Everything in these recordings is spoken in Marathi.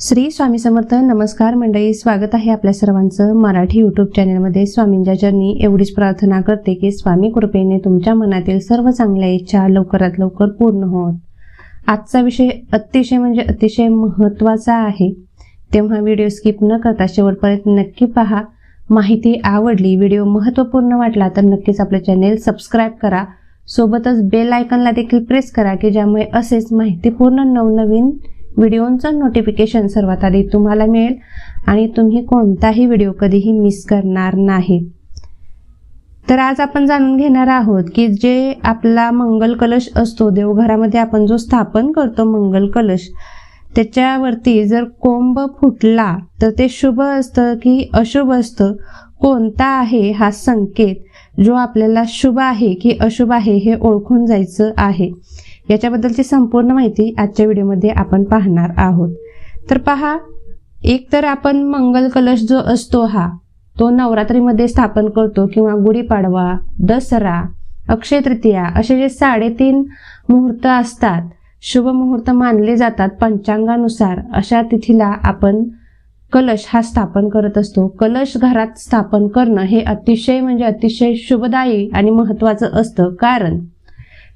श्री स्वामी समर्थ नमस्कार मंडळी स्वागत आहे आपल्या सर्वांचं मराठी यूट्यूब चॅनलमध्ये स्वामींच्या जर्नी एवढीच प्रार्थना करते की स्वामी कृपेने तुमच्या मनातील सर्व चांगल्या इच्छा लवकरात लवकर पूर्ण होत. आजचा विषय अतिशय म्हणजे अतिशय महत्त्वाचा आहे. तेव्हा व्हिडिओ स्किप न करता शेवटपर्यंत नक्की पहा. माहिती आवडली व्हिडिओ महत्त्वपूर्ण वाटला तर नक्कीच आपलं चॅनेल सबस्क्राईब करा. सोबतच बेल आयकनला देखील प्रेस करा की ज्यामुळे असेच माहितीपूर्ण नवनवीन व्हिडिओंचं नोटिफिकेशन सर्वात आधी तुम्हाला मिळेल आणि तुम्ही कोणताही व्हिडिओ कधीही मिस करणार नाही. तर आज आपण जाणून घेणार आहोत की जे आपला मंगल कलश असतो देवघरामध्ये आपण जो स्थापन करतो मंगल कलश त्याच्यावरती जर कोंब फुटला तर ते शुभ असतं की अशुभ असतं? कोणता आहे हा संकेत जो आपल्याला शुभ आहे की अशुभ आहे हे ओळखून जायचं आहे? याच्याबद्दलची संपूर्ण माहिती आजच्या व्हिडिओमध्ये आपण पाहणार आहोत. तर पहा एक तर आपण मंगल कलश जो असतो हा तो नवरात्रीमध्ये स्थापन करतो किंवा गुढीपाडवा दसरा अक्षय तृतीया असे जे साडेतीन मुहूर्त असतात शुभ मुहूर्त मानले जातात पंचांगानुसार. अशा तिथीला आपण कलश हा स्थापन करत असतो. कलश घरात स्थापन करणं हे अतिशय म्हणजे अतिशय शुभदायी आणि महत्त्वाचं असतं. कारण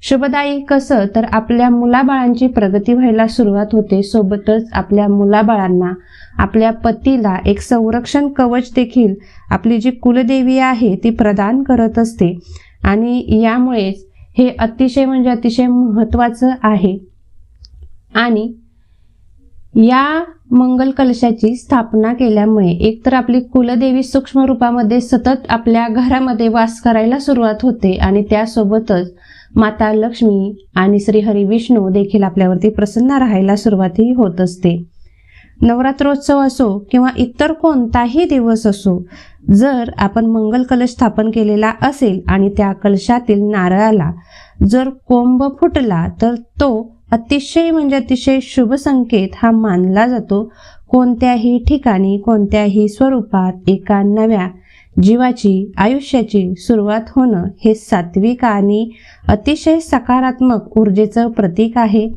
शुभदायी कसं? तर आपल्या मुलाबाळांची प्रगती व्हायला सुरुवात होते. सोबतच आपल्या मुलाबाळांना आपल्या पतीला एक संरक्षण कवच देखील आपली जी कुलदेवी आहे ती प्रदान करत असते. आणि यामुळेच हे अतिशय म्हणजे अतिशय महत्त्वाचं आहे. आणि या मंगल कलशाची स्थापना केल्यामुळे एकतर आपली कुलदेवी सूक्ष्म रूपामध्ये सतत आपल्या घरामध्ये वास करायला सुरुवात होते आणि त्यासोबतच माता लक्ष्मी आणि श्रीहरी विष्णू देखील आपल्यावरती प्रसन्न राहायला सुरुवातही होत असते. नवरात्रोत्सव असो किंवा इतर कोणताही दिवस असो जर आपण मंगल कलश स्थापन केलेला असेल आणि त्या कलशातील नारळाला जर कोंब फुटला तर तो अतिशय म्हणजे अतिशय शुभ संकेत हा मानला जातो. कोणत्याही ठिकाणी कोणत्याही स्वरूपात एका नव्या जीवाची आयुष्याची सुरुवात होणं हे सात्विक आणि अतिशय सकारात्मक ऊर्जेचं प्रतीक आहे.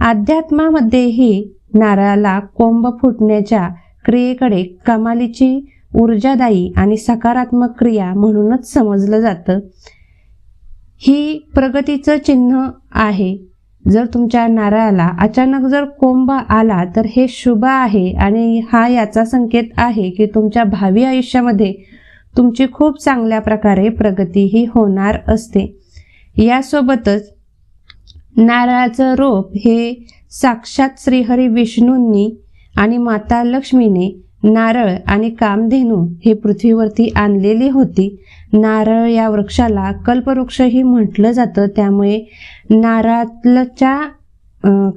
अध्यात्मामध्येही नारळाला कोंब फुटण्याच्या क्रियेकडे कमालीची ऊर्जादायी आणि सकारात्मक क्रिया म्हणूनच समजलं जातं. ही प्रगतीचं चिन्ह आहे. जर तुमच्या नारळाला अचानक जर कोंब आला तर हे शुभ आहे आणि हा याचा संकेत आहे की तुमच्या भावी आयुष्यामध्ये तुमची खूप चांगल्या प्रकारे प्रगतीही होणार असते. यासोबतच नारळाचं रोप हे साक्षात श्रीहरी विष्णूंनी आणि माता लक्ष्मीने नारळ आणि कामधेनू हे पृथ्वीवरती आणलेली होती. नारळ या वृक्षाला कल्पवृक्षही म्हटलं जातं. त्यामुळे नारळातलच्या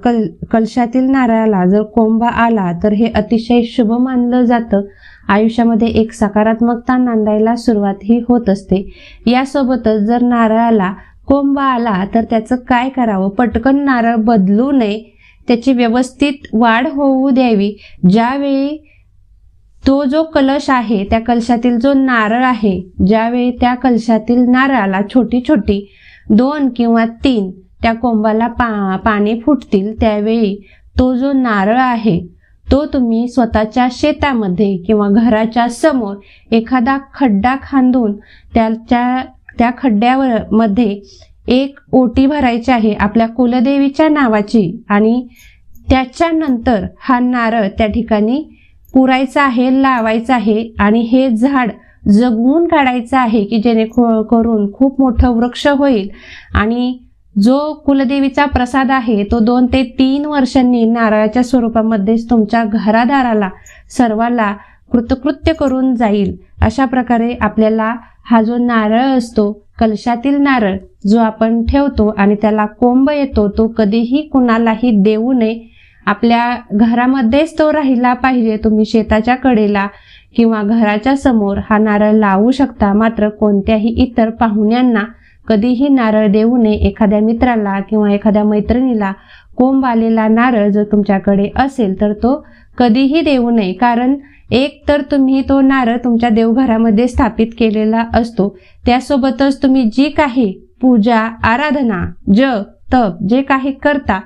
कल कलशातील नारळाला जर कोंबा आला तर हे अतिशय शुभ मानलं जातं. आयुष्यामध्ये एक सकारात्मकता नांदायला सुरुवातही होत असते. यासोबतच जर नारळाला कोंब आला तर त्याचं काय करावं? पटकन नारळ बदलू नये. त्याची व्यवस्थित वाढ होऊ द्यावी. ज्यावेळी तो जो कलश आहे त्या कलशातील जो नारळ आहे ज्यावेळी त्या कलशातील नारळाला छोटी छोटी दोन किंवा तीन त्या कोंबाला पा पाने फुटतील त्यावेळी तो जो नारळ आहे तो तुम्ही स्वतःच्या शेतामध्ये किंवा घराच्या समोर एखादा खड्डा खांदून त्याच्या त्या खड्ड्यावर मध्ये एक ओटी भरायची आहे आपल्या कुलदेवीच्या नावाची आणि त्याच्यानंतर हा नारळ त्या ठिकाणी पुरायचा आहे लावायचा आहे आणि हे झाड जगवून काढायचं आहे की जेणेकरून खूप मोठं वृक्ष होईल आणि जो कुलदेवीचा प्रसाद आहे तो दोन ते तीन वर्षांनी नारळाच्या स्वरूपामध्येच तुमच्या घरादाराला सर्वाला कृतकृत्य करून जाईल. अशा प्रकारे आपल्याला हा जो नारळ असतो कलशातील नारळ जो आपण ठेवतो आणि त्याला कोंब येतो तो कधीही कुणालाही देऊ नये. आपल्या घरामध्येच तो राहिला पाहिजे. तुम्ही शेताच्या कडेला किंवा घराच्या समोर हा नारळ लावू शकता मात्र कोणत्याही इतर पाहुण्यांना कधीही नारळ देऊ नये एखाद्या मित्राला किंवा एखाद्या मैत्रिणीला कोंब आलेला नारळ जर तुमच्याकडे असेल तर तो कधीही देऊ नये. कारण एक तर तुम्ही तो नारळ तुमच्या देवघरामध्ये स्थापित केलेला असतो. त्यासोबतच तुम्ही जी काही पूजा आराधना जप तप जे काही करता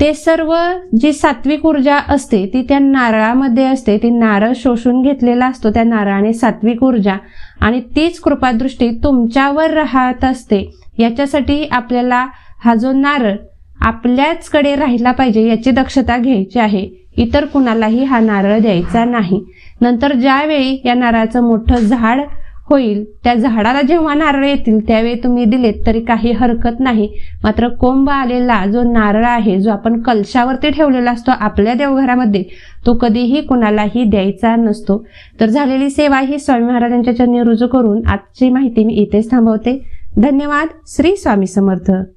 ते सर्व जी सात्विक ऊर्जा असते ती त्या नारळामध्ये असते ती नारळ शोषून घेतलेला असतो त्या नारळाने सात्विक ऊर्जा. आणि तीच कृपादृष्टी तुमच्यावर राहत असते. याच्यासाठी आपल्याला हा जो नारळ आपल्याचकडे राहिला पाहिजे याची दक्षता घ्यायची आहे. इतर कुणालाही हा नारळ द्यायचा नाही. नंतर ज्यावेळी या नारळाचं मोठं झाड होईल. त्या झाडाला जेव्हा नारळ येतील त्यावेळी तुम्ही दिलेत तरी काही हरकत नाही. मात्र कोंब आलेला जो नारळ आहे जो आपण कलशावरती ठेवलेला असतो आपल्या देवघरामध्ये तो कधीही कुणालाही द्यायचा नसतो. तर झालेली सेवा ही स्वामी महाराजांच्या चरणी रुजू करून आजची माहिती मी इथेच थांबवते. धन्यवाद. श्री स्वामी समर्थ.